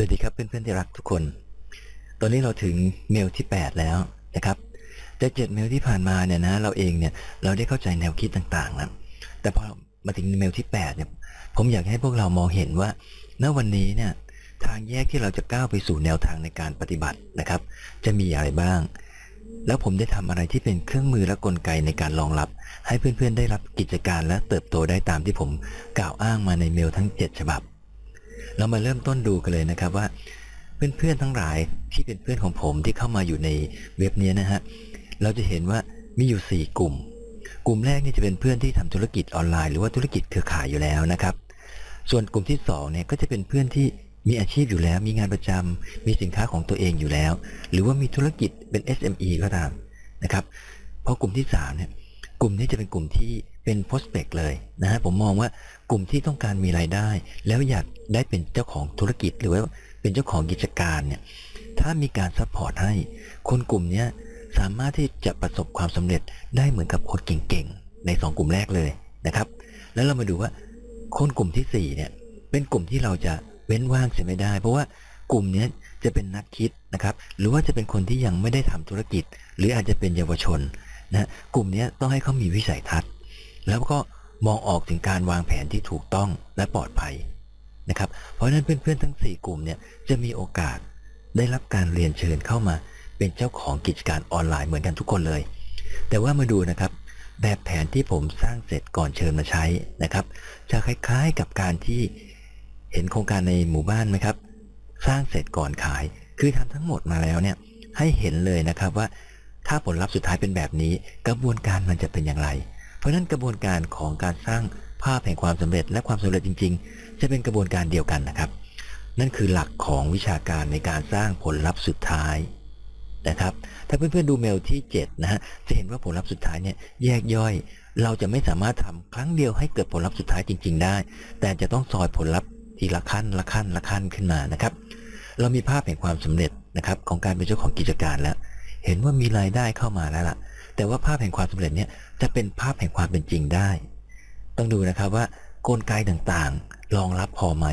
สวัสดีครับเพื่อนๆที่รักทุกคน ตอนนี้เราถึงเมลที่ 8 แล้วนะครับ แต่เจ็ดเมลที่ผ่านมาเนี่ยนะเราเองเนี่ยเราได้เข้าใจแนวคิดต่างๆแล้วแต่พอมาถึงเมลที่ 8 เนี่ย ผมอยากให้พวกเรามองเห็นว่าณวันนี้เนี่ยทางแยกที่เราจะก้าวไปสู่แนวทางในการปฏิบัตินะครับ จะมีอะไรบ้าง แล้วผมได้ทำอะไรที่เป็นเครื่องมือและกลไกในการรองรับ ให้เพื่อนๆได้รับกิจการและเติบโตได้ตามที่ผมกล่าวอ้างมาในเมลทั้ง 7 ฉบับ เรามาเริ่มต้นดูกันเลยนะครับว่า เพื่อนๆทั้งหลายที่เป็นเพื่อนของผมที่เข้ามาอยู่ในเว็บนี้นะฮะเราจะเห็นว่ามีอยู่ 4 กลุ่ม กลุ่มแรกนี่จะเป็นเพื่อนที่ทำธุรกิจออนไลน์หรือว่าธุรกิจเครือข่ายอยู่แล้วนะครับ ส่วนกลุ่มที่2เนี่ยก็จะเป็นเพื่อนที่มีอาชีพอยู่แล้ว มีงานประจำมีสินค้าของตัวเองอยู่แล้ว หรือว่ามีธุรกิจเป็น SME ก็ตามนะครับ เพราะกลุ่มที่3เนี่ยกลุ่มนี้จะเป็นกลุ่มที่ เป็น prospect เลยนะฮะผมมองว่ากลุ่มที่ต้องการมีรายได้ แล้วอยากได้เป็นเจ้าของธุรกิจหรือว่าเป็นเจ้าของกิจการเนี่ยถ้ามีการซัพพอร์ตให้ คนกลุ่มนี้สามารถที่จะประสบความสำเร็จได้เหมือนกับคนเก่งๆ ใน 2 กลุ่มแรกเลยนะครับ แล้วเรามาดูว่าคนกลุ่มที่4เนี่ยเป็นกลุ่มที่เราจะเว้นว่างเสียไม่ได้ เพราะว่ากลุ่มเนี้ยจะเป็นนักคิดนะครับ หรือว่าจะเป็นคนที่ยังไม่ได้ทำธุรกิจ หรืออาจจะเป็นเยาวชนนะกลุ่มเนี้ยต้องให้เขามีวิสัยทัศน์ แล้วก็มองออกถึงการวางแผนที่ถูกต้องและปลอดภัยนะครับ เพราะฉะนั้นเพื่อนๆทั้ง 4 กลุ่มเนี่ยจะมีโอกาสได้รับการเรียนเชิญเข้ามา เป็นเจ้าของกิจการออนไลน์เหมือนกันทุกคนเลย แต่ว่ามาดูนะครับ แบบแผนที่ผมสร้างเสร็จก่อนเชิญมาใช้นะครับ จะคล้ายๆกับการที่เห็นโครงการในหมู่บ้านไหมครับ สร้างเสร็จก่อนขาย คือทำทั้งหมดมาแล้วเนี่ยให้เห็นเลยนะครับว่าถ้าผลลัพธ์สุดท้ายเป็นแบบนี้ กระบวนการมันจะเป็นอย่างไร เพราะนั้นกระบวนการของการสร้างภาพแห่งความสำเร็จและความสำเร็จจริง ๆ จะเป็นกระบวนการเดียวกันนะครับ นั่นคือหลักของวิชาการในการสร้างผลลัพธ์สุดท้ายนะครับ ถ้าเพื่อนๆดูเมลที่7นะฮะจะเห็นว่าผลลัพธ์สุดท้ายเนี่ยแยกย่อย เราจะไม่สามารถทำครั้งเดียวให้เกิดผลลัพธ์สุดท้ายจริง ๆ ได้ แต่จะต้องซอยผลลัพธ์ทีละขั้นละขั้นละขั้นขึ้นมานะครับ เรามีภาพแห่งความสำเร็จนะครับของการเป็นเจ้าของกิจการแล้ว เห็นว่ามีรายได้เข้ามาแล้วล่ะ แต่ว่าภาพแห่งความสำเร็จเนี่ยจะเป็นภาพแห่งความเป็นจริงได้ ต้องดูนะครับว่ากลไกต่างๆรองรับพอไหม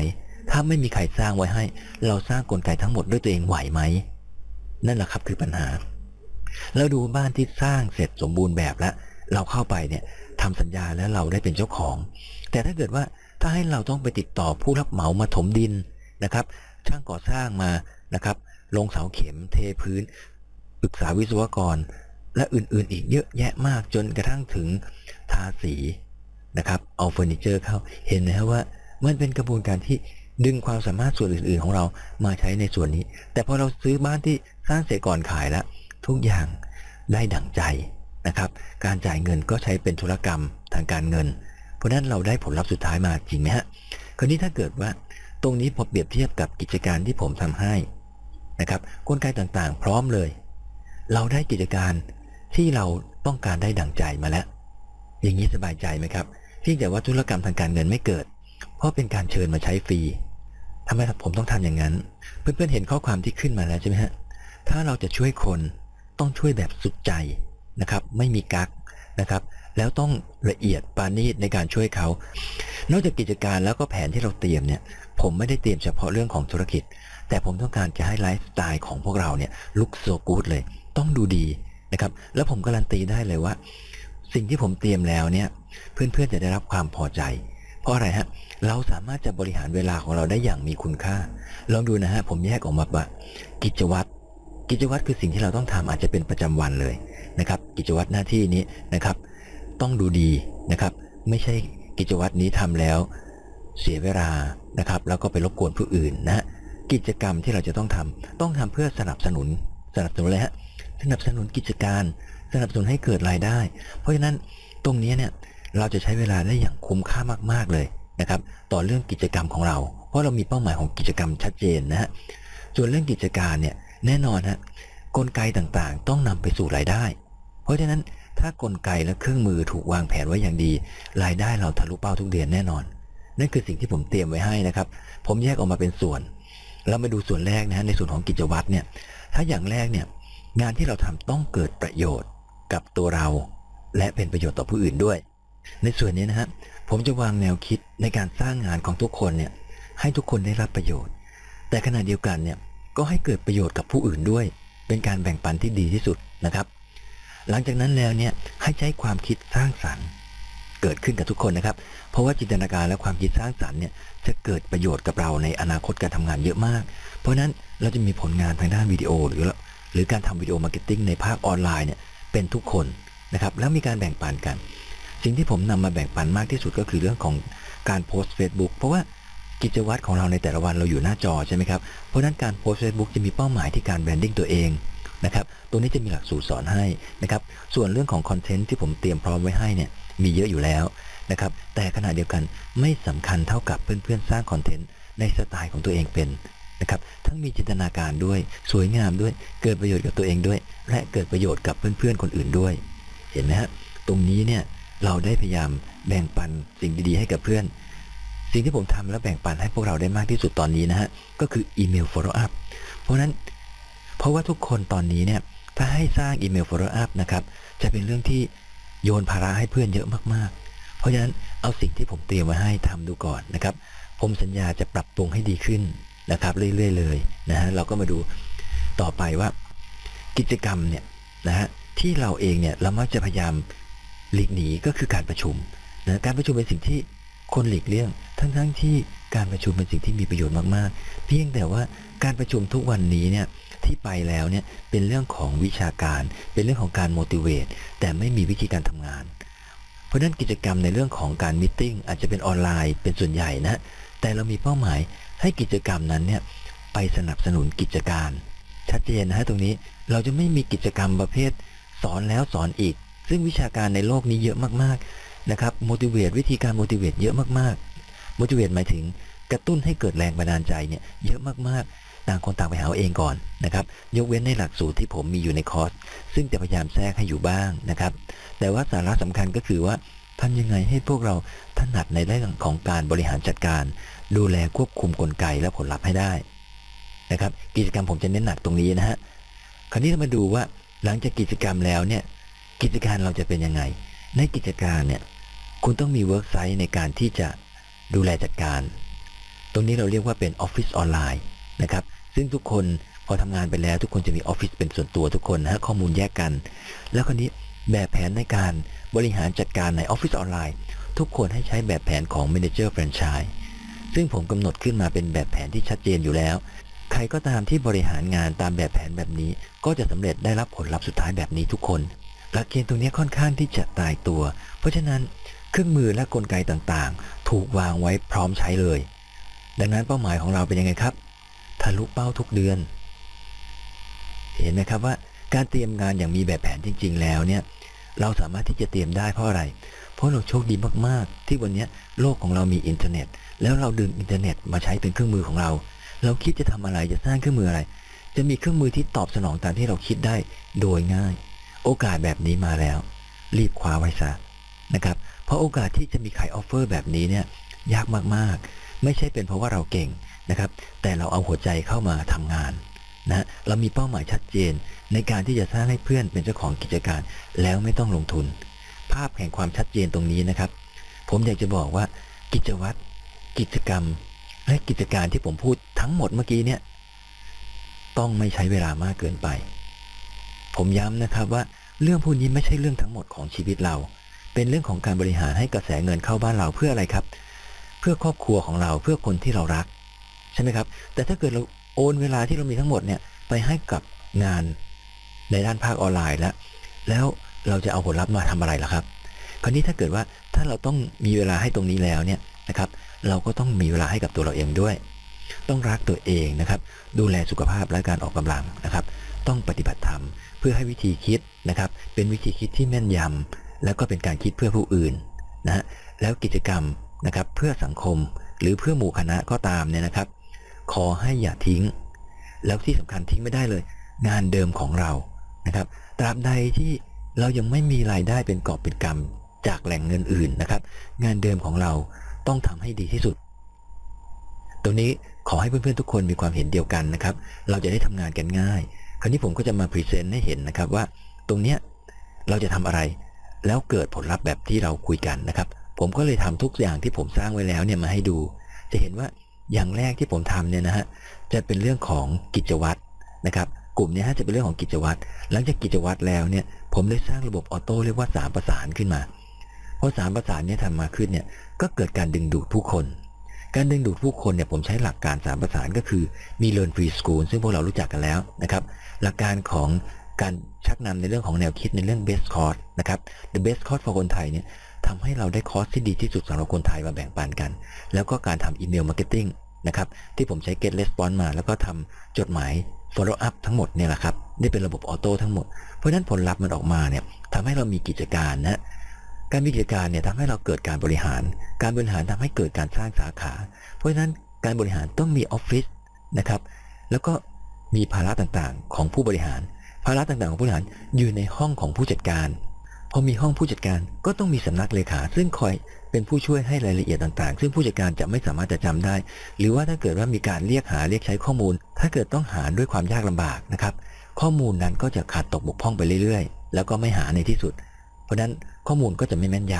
ถ้าไม่มีใครสร้างไว้ให้ เราสร้างกลไกทั้งหมดด้วยตัวเองไหวไหม นั่นแหละครับคือปัญหา แล้วดูบ้านที่สร้างเสร็จสมบูรณ์แบบแล้ว เราเข้าไปเนี่ยทำสัญญาแล้วเราได้เป็นเจ้าของ แต่ถ้าเกิดว่าถ้าให้เราต้องไปติดต่อผู้รับเหมามาถมดินนะครับ ช่างก่อสร้างมานะครับลงเสาเข็มเทพื้นปรึกษาวิศวกร และอื่นๆ อีกเยอะแยะมากจนกระทั่งถึงทาสีนะครับ เอาเฟอร์นิเจอร์เข้า เห็นไหมครับว่ามันเป็นกระบวนการที่ดึงความสามารถส่วนอื่น ๆ ของเรามาใช้ในส่วนนี้ แต่พอเราซื้อบ้านที่สร้างเสร็จก่อนขายแล้ว ทุกอย่างได้ดั่งใจนะครับ การจ่ายเงินก็ใช้เป็นธุรกรรมทางการเงิน เพราะนั้นเราได้ผลลัพธ์สุดท้ายมาจริงไหมฮะ คราวนี้ถ้าเกิดว่าตรงนี้พอเปรียบเทียบกับกิจการที่ผมทำให้นะครับกลไกต่างๆ พร้อมเลย เราได้กิจการ ที่เราต้องการได้ดั่งใจมาแล้ว อย่างนี้สบายใจไหมครับเพียงแต่ว่าธุรกรรมทางการเงินไม่เกิด เพราะเป็นการเชิญมาใช้ฟรีทำไมผมต้องทำอย่างนั้น เพื่อนๆเห็นข้อความที่ขึ้นมาแล้วใช่ไหมฮะถ้าเราจะช่วยคนต้องช่วยแบบสุดใจนะครับ ไม่มีกักนะครับ แล้วต้องละเอียดปานีตในการช่วยเขา นอกจากกิจการแล้วก็แผนที่เราเตรียมเนี่ย ผมไม่ได้เตรียมเฉพาะเรื่องของธุรกิจ แต่ผมต้องการจะให้ไลฟ์สไตล์ของพวกเราเนี่ยลุกโซกูดเลย ต้องดูดี นะครับ แล้วผมการันตีได้เลยว่า สิ่งที่ผมเตรียมแล้วเนี่ยเพื่อนๆจะได้รับความพอใจ เพราะอะไรฮะเราสามารถจะบริหารเวลาของเราได้อย่างมีคุณค่า ลองดูนะฮะผมแยกออกมาว่ากิจวัตรกิจวัตรคือสิ่งที่เราต้องทำอาจจะเป็นประจำวันเลยนะครับ กิจวัตรหน้าที่นี้นะครับ ต้องดูดีนะครับ ไม่ใช่กิจวัตรนี้ทำแล้ว เสียเวลานะครับ แล้วก็ไปรบกวนผู้อื่นนะฮะกิจกรรมที่เราจะต้องทำต้องทำเพื่อสนับสนุน สนับสนุนเลยฮะ สนับสนุนกิจการ สนับสนุนให้เกิดรายได้ เพราะฉะนั้นตรงนี้เนี่ยเราจะใช้เวลาได้อย่างคุ้มค่ามาก ๆเลยนะครับ ต่อเรื่องกิจกรรมของเรา เพราะเรามีเป้าหมายของกิจกรรมชัดเจนนะฮะส่วนเรื่องกิจการเนี่ยแน่นอนฮะกลไกต่างๆ ต้องนำไปสู่รายได้ เพราะฉะนั้นถ้ากลไกและเครื่องมือถูกวางแผนไว้อย่างดี รายได้เราทะลุเป้าทุกเดือนแน่นอน นั่นคือสิ่งที่ผมเตรียมไว้ให้นะครับ ผมแยกออกมาเป็นส่วน เรามาดูส่วนแรกนะฮะในส่วนของกิจวัตรเนี่ย ถ้าอย่างแรกเนี่ย งานที่เราทำต้องเกิดประโยชน์กับตัวเรา และเป็นประโยชน์ต่อผู้อื่นด้วย ในส่วนนี้นะฮะผมจะวางแนวคิดในการสร้างงานของทุกคนเนี่ยให้ทุกคนได้รับประโยชน์ แต่ขณะเดียวกันเนี่ยก็ให้เกิดประโยชน์กับผู้อื่นด้วย เป็นการแบ่งปันที่ดีที่สุดนะครับ หลังจากนั้นแล้วเนี่ยให้ใช้ความคิดสร้างสรรค์เกิดขึ้นกับทุกคนนะครับ เพราะว่าจินตนาการและความคิดสร้างสรรค์เนี่ยจะเกิดประโยชน์กับเราในอนาคตการทำงานเยอะมาก เพราะฉะนั้นเราจะมีผลงานทางด้านวิดีโอหรือ หรือการทำวิดีโอมาร์เก็ตติ้งในภาคออนไลน์เนี่ยเป็นทุกคนนะครับแล้วมีการแบ่งปันกัน สิ่งที่ผมนำมาแบ่งปันมากที่สุดก็คือเรื่องของการโพสต์ Facebook เพราะว่ากิจวัตรของเราในแต่ละวันเราอยู่หน้าจอใช่ไหมครับ เพราะนั้นการโพสต์ Facebook จะมีเป้าหมายที่การแบรนดิ้งตัวเองนะครับ ตัวนี้จะมีหลักสูตรสอนให้นะครับ ส่วนเรื่องของคอนเทนต์ที่ผมเตรียมพร้อมไว้ให้เนี่ยมีเยอะอยู่แล้วนะครับ แต่ขณะเดียวกันไม่สำคัญเท่ากับเพื่อนๆสร้างคอนเทนต์ในสไตล์ของตัวเองเป็น นะครับ ทั้งมีจินตนาการด้วย สวยงามด้วย เกิดประโยชน์กับตัวเองด้วย และเกิดประโยชน์กับเพื่อนๆคนอื่นด้วย เห็นไหมฮะ ตรงนี้เนี่ยเราได้พยายามแบ่งปันสิ่งดีๆให้กับเพื่อน สิ่งที่ผมทำและแบ่งปันให้พวกเราได้มากที่สุดตอนนี้นะฮะ ก็คืออีเมล follow up เพราะนั้น เพราะว่าทุกคนตอนนี้เนี่ย ถ้าให้สร้างอีเมล follow up นะครับ จะเป็นเรื่องที่โยนภาระให้เพื่อนเยอะมากๆ เพราะฉะนั้นเอาสิ่งที่ผมเตรียมไว้ให้ทำดูก่อนนะครับ ผมสัญญาจะปรับปรุงให้ดีขึ้น นะครับ เรื่อยๆเลยนะฮะเราก็มาดูต่อไปว่า กิจกรรมเนี่ยนะฮะที่เราเองเนี่ยเรามักจะพยายามหลีกหนีก็คือการประชุมนะการประชุมเป็นสิ่งที่คนหลีกเลี่ยง ทั้งๆที่การประชุมเป็นสิ่งที่มีประโยชน์มากๆ เพียงแต่ว่าการประชุมทุกวันนี้เนี่ยที่ไปแล้วเนี่ยเป็นเรื่องของวิชาการ เป็นเรื่องของการ motivate แต่ไม่มีวิธีการทำงาน เพราะนั้นกิจกรรมในเรื่องของการมิ팅อาจจะเป็นออนไลน์เป็นส่วนใหญ่นะแต่เรามีเป้าหมายให้กิจกรรมนั้นเนี่ยไปสนับสนุนกิจการชัดเจนนะฮะตรงนี้เราจะไม่มีกิจกรรมประเภท สอนแล้วสอนอีก ซึ่งวิชาการในโลกนี้เยอะมากๆนะครับ motivate วิธีการ motivate เยอะมากๆ motivate หมายถึงกระตุ้นให้เกิดแรงบันดาลใจเนี่ยเยอะมากๆ ต่างคนต่างไปหาเอาเองก่อนนะครับ ยกเว้นในหลักสูตรที่ผมมีอยู่ในคอร์ส ซึ่งจะพยายามแทรกให้อยู่บ้างนะครับ แต่ว่าสาระสำคัญก็คือว่าทำยังไงให้พวกเราถนัดในเรื่องของการบริหารจัดการ ดูแลควบคุมกลไกและผลลัพธ์ให้ได้นะครับ กิจกรรมผมจะเน้นหนักตรงนี้นะฮะคราวนี้เรามาดูว่าหลังจากกิจกรรมแล้วเนี่ยกิจการเราจะเป็นยังไง ในกิจการเนี่ยคุณต้องมีเวิร์กไซต์ในการที่จะดูแลจัดการ ตรงนี้เราเรียกว่าเป็นออฟฟิศออนไลน์นะครับ ซึ่งทุกคนพอทำงานไปแล้วทุกคนจะมีออฟฟิศเป็นส่วนตัวทุกคนนะฮะข้อมูลแยกกัน แล้วคราวนี้แบบแผนในการบริหารจัดการในออฟฟิศออนไลน์ ทุกคนให้ใช้แบบแผนของ Manager Franchise ซึ่งผมกำหนดขึ้นมาเป็นแบบแผนที่ชัดเจนอยู่แล้ว ใครก็ตามที่บริหารงานตามแบบแผนแบบนี้ ก็จะสำเร็จได้รับผลลัพธ์สุดท้ายแบบนี้ทุกคนหลักเกณฑ์ตรงนี้ค่อนข้างที่จะตายตัว เพราะฉะนั้นเครื่องมือและกลไกต่างๆ ถูกวางไว้พร้อมใช้เลย ดังนั้นเป้าหมายของเราเป็นยังไงครับ ทะลุเป้าทุกเดือน เห็นไหมครับว่าการเตรียมงานอย่างมีแบบแผนจริง ๆ แล้วเนี่ยเราสามารถที่จะเตรียมได้เพราะอะไร เพราะเราโชคดีมากๆ ที่วันนี้โลกของเรามีอินเทอร์เน็ต แล้วเราดึงอินเทอร์เน็ตมาใช้เป็นเครื่องมือของเรา เราคิดจะทำอะไรจะสร้างเครื่องมืออะไร จะมีเครื่องมือที่ตอบสนองตามที่เราคิดได้โดยง่าย โอกาสแบบนี้มาแล้ว รีบคว้าไว้ซะนะครับ เพราะโอกาสที่จะมีขายออฟเฟอร์แบบนี้เนี่ยยากมากๆ ไม่ใช่เป็นเพราะว่าเราเก่งนะครับ แต่เราเอาหัวใจเข้ามาทำงานนะเรามีเป้าหมายชัดเจน ในการที่จะสร้างให้เพื่อนเป็นเจ้าของกิจการ แล้วไม่ต้องลงทุน ภาพแห่งความชัดเจนตรงนี้นะครับ ผมอยากจะบอกว่า กิจวัตรกิจกรรม และกิจการที่ผมพูดทั้งหมดเมื่อกี้เนี่ย ต้องไม่ใช้เวลามากเกินไป ผมย้ำนะครับว่าเรื่องพวกนี้ไม่ใช่เรื่องทั้งหมดของชีวิตเรา เป็นเรื่องของการบริหารให้กระแสเงินเข้าบ้านเราเพื่ออะไรครับเพื่อครอบครัวของเราเพื่อคนที่เรารัก ใช่ไหมครับ แต่ถ้าเกิดเราโอนเวลาที่เรามีทั้งหมดเนี่ยไปให้กับงานในด้านภาคออนไลน์แล้ว แล้วเราจะเอาผลลัพธ์มาทำอะไรล่ะครับ คราวนี้ถ้าเกิดว่าถ้าเราต้องมีเวลาให้ตรงนี้แล้วเนี่ยนะครับ เราก็ต้องมีเวลาให้กับตัวเราเองด้วย ต้องรักตัวเองนะครับ ดูแลสุขภาพและการออกกำลังนะครับ ต้องปฏิบัติธรรมเพื่อให้วิธีคิดนะครับ เป็นวิธีคิดที่แม่นยำแล้วก็เป็นการคิดเพื่อผู้อื่นนะฮะแล้วกิจกรรม นะครับ เพื่อสังคมหรือเพื่อหมู่คณะก็ตามเนี่ยนะครับ ขอให้อย่าทิ้ง แล้วที่สำคัญทิ้งไม่ได้เลย งานเดิมของเรานะครับตราบใดที่เรายังไม่มีรายได้เป็นกอบเป็นกำจากแหล่งเงินอื่นนะครับ งานเดิมของเราต้องทำให้ดีที่สุด ตรงนี้ขอให้เพื่อนๆทุกคนมีความเห็นเดียวกันนะครับ เราจะได้ทำงานกันง่าย คราวนี้ผมก็จะมาพรีเซนต์ให้เห็นนะครับว่า ตรงเนี้ยเราจะทำอะไร แล้วเกิดผลลัพธ์แบบที่เราคุยกันนะครับ ผมก็เลยทำทุกอย่างที่ผมสร้างไว้แล้วเนี่ยมาให้ดู จะเห็นว่าอย่างแรกที่ผมทำเนี่ยนะฮะจะเป็นเรื่องของกิจวัตรนะครับกลุ่มเนี้ฮะจะเป็นเรื่องของกิจวัตรหลังจากกิจวัตรแล้วเนี่ยผมได้สร้างระบบออโต้เรียกว่าสามประสานขึ้นมาพอสามประสานเนี้ทำมาขึ้นเนี่ยก็เกิดการดึงดูดผู้คน การดึงดูดผู้คนเนี่ยผมใช้หลักการสามประสานก็คือมี Learn Free School ซึ่งพวกเรารู้จักกันแล้วนะครับหลักการของการชักนำในเรื่องของแนวคิดในเรื่อง best course นะครับ the best course for คนไทยเนี่ย ทำให้เราได้คอร์สที่ดีที่สุดสำหรับคนไทยมาแบ่งปันกัน แล้วก็การทำอีเมลมาร์เก็ตติ้งนะครับที่ผมใช้ get response มาแล้วก็ทำจดหมาย follow up ทั้งหมดเนี่ยแหละครับนี่เป็นระบบออโต้ทั้งหมด เพราะฉะนั้นผลลัพธ์มันออกมาเนี่ยทำให้เรามีกิจการนะการมีกิจการเนี่ยทำให้เราเกิดการบริหาร การบริหารทำให้เกิดการสร้างสาขา เพราะฉะนั้นการบริหารต้องมีออฟฟิศนะครับ แล้วก็มีภาระต่างๆของผู้บริหาร ภาระต่างๆของผู้บริหารอยู่ในห้องของผู้จัดการ อมีห้องผู้จัดการก็ต้องมีสำนักเลขา ซึ่งคอยเป็นผู้ช่วยให้รายละเอียดต่างๆ ซึ่งผู้จัดการจะไม่สามารถจะจำได้ หรือว่าถ้าเกิดว่ามีการเรียกหาเรียกใช้ข้อมูล ถ้าเกิดต้องหาด้วยความยากลำบากนะครับ ข้อมูลนั้นก็จะขาดตกบกพร่องไปเรื่อยๆ แล้วก็ไม่หาในที่สุด เพราะนั้นข้อมูลก็จะไม่แม่นย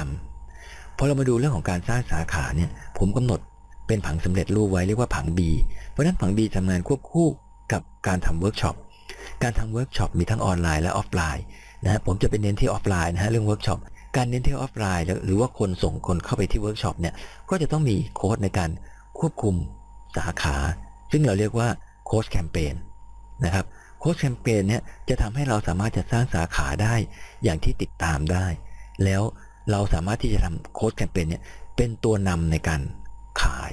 ำพอเรามาดูเรื่องของการสร้างสาขาเนี่ย ผมกำหนดเป็นผังสำเร็จรูปไว้เรียกว่าผัง B เพราะฉะนั้นผัง B ทำงานควบคู่กับการทำเวิร์กช็อปการทำเวิร์กช็อปมีทั้งออนไลน์และออฟไลน์ นะผมจะเป็นเน้นที่ออฟไลน์นะฮะเรื่องเวิร์กช็อปการเน้นที่ออฟไลน์หรือว่าคนส่งคนเข้าไปที่เวิร์กช็อปเนี่ยก็จะต้องมีโค้ดในการควบคุมสาขา ซึ่งเราเรียกว่าโค้ชแคมเปญนะครับโค้ชแคมเปญเนี่ยจะทำให้เราสามารถจะสร้างสาขาได้อย่างที่ติดตามได้ แล้วเราสามารถที่จะทำโค้ชแคมเปญเนี่ยเป็นตัวนำในการขาย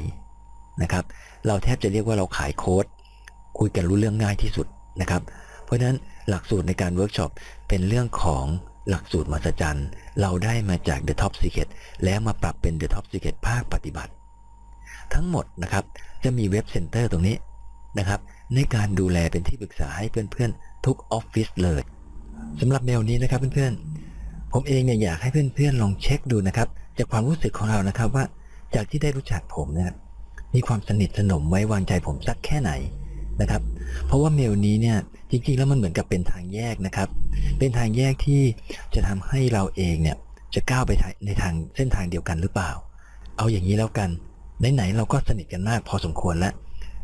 นะครับเราแทบจะเรียกว่าเราขายโค้ดคุยกันรู้เรื่องง่ายที่สุดนะครับ เพราะฉะนั้น หลักสูตรในการเวิร์กช็อปเป็นเรื่องของหลักสูตรมหัศจรรย์เราได้มาจาก The Top Secret แล้วมาปรับเป็น The Top Secret ภาคปฏิบัติ ทั้งหมดนะครับจะมีเว็บเซ็นเตอร์ตรงนี้นะครับ ในการดูแลเป็นที่ปรึกษาให้เพื่อนๆ ทุกออฟฟิศเลยสำหรับเมลนี้นะครับเพื่อนๆ ผมเองเนี่ยอยากให้เพื่อนๆ ลองเช็คดูนะครับ จากความรู้สึกของเรานะครับว่าจากที่ได้รู้จักผมเนี่ยมีความสนิทสนมไว้วางใจผมสักแค่ไหน นะครับ เพราะว่าเมลนี้เนี่ยจริงๆแล้วมันเหมือนกับเป็นทางแยกนะครับ เป็นทางแยกที่จะทำให้เราเองเนี่ยจะก้าวไปในทางเส้นทางเดียวกันหรือเปล่า เอาอย่างนี้แล้วกันไหนๆเราก็สนิทกันมากพอสมควรแล้ว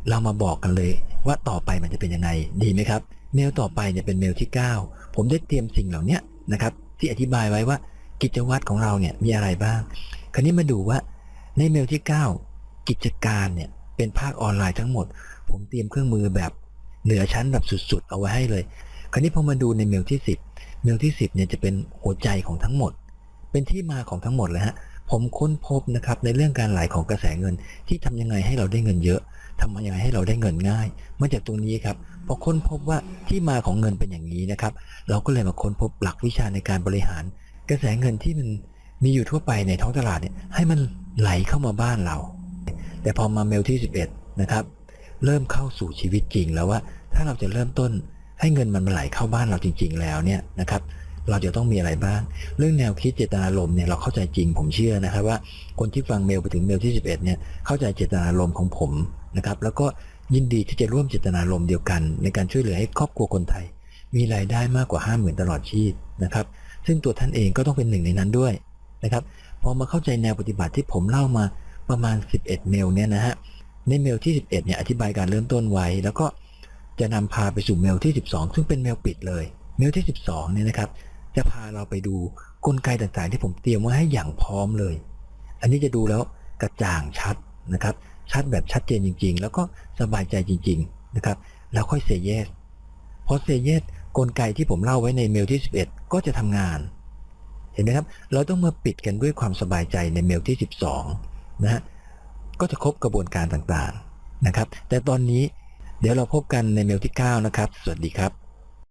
เรามาบอกกันเลยว่าต่อไปมันจะเป็นยังไงดีไหมครับเมลต่อไปเนี่ยเป็นเมลที่ 9 ผมได้เตรียมสิ่งเหล่านี้นะครับ ที่อธิบายไว้ว่ากิจวัตรของเราเนี่ยมีอะไรบ้าง คราวนี้มาดูว่าในเมลที่ 9 กิจการเนี่ยเป็นภาคออนไลน์ทั้งหมด ผมเตรียมเครื่องมือแบบเหนือชั้นแบบสุด ๆ เอาไว้ให้เลย คราวนี้พอมาดูในเมลที่ 10 เมลที่ 10เนี่ยจะเป็นหัวใจของทั้งหมด เป็นที่มาของทั้งหมดเลยฮะผมค้นพบนะครับในเรื่องการไหลของกระแสเงิน ที่ทำยังไงให้เราได้เงินเยอะทำยังไงให้เราได้เงินง่าย มาจากตรงนี้ครับพอค้นพบว่าที่มาของเงินเป็นอย่างนี้นะครับ เราก็เลยมาค้นพบหลักวิชาในการบริหาร กระแสเงินที่มันมีอยู่ทั่วไปในท้องตลาดเนี่ยให้มันไหลเข้ามาบ้านเรา แต่พอมาเมลที่ 11 นะครับ เริ่มเข้าสู่ชีวิตจริง แล้วว่าถ้าเราจะเริ่มต้นให้เงินมันมาไหลเข้าบ้านเราจริง ๆ แล้วเนี่ยนะครับเราจะต้องมีอะไรบ้าง เรื่องแนวคิดเจตนารมณ์เนี่ยเราเข้าใจจริงผมเชื่อนะครับว่าคนที่ฟังเมลไปถึงเมลที่ 11เนี่ยเข้าใจเจตนารมณ์ของผมนะครับแล้วก็ยินดีที่จะร่วมเจตนารมณ์เดียวกัน ในการช่วยเหลือให้ครอบครัวคนไทย มีรายได้มากกว่า 5 0,000 ตลอดชีพนะครับซึ่งตัวท่านเองก็ต้องเป็นหนึ่งในนั้นด้วยนะครับพอมาเข้าใจแนวปฏิบัติที่ผมเล่ามาประมาณ 11 เมลเนี่ยนะฮะ ในเมลที่ 11เนี่ยอธิบายการเริ่มต้นไว้ แล้วก็จะนำพาไปสู่เมลที่ 12 ซึ่งเป็นเมลปิดเลย เมลที่ 12เนี่ยนะครับ จะพาเราไปดูกลไกต่างๆ ที่ผมเตรียมไว้ให้อย่างพร้อมเลย อันนี้จะดูแล้วกระจ่างชัดนะครับ ชัดแบบชัดเจนจริง ๆ แล้วก็สบายใจจริง ๆนะครับ แล้วค่อยเซเยสพอเซเยสกลไกที่ผมเล่าไว้ในเมลที่ 11 ก็จะทำงาน เห็นไหมครับ เราต้องมาปิดกันด้วยความสบายใจในเมลที่ 12 นะฮะ ก็จะครบกระบวนการต่างๆนะครับ แต่ตอนนี้เดี๋ยวเราพบกันในเมลที่ 9 นะครับ สวัสดีครับ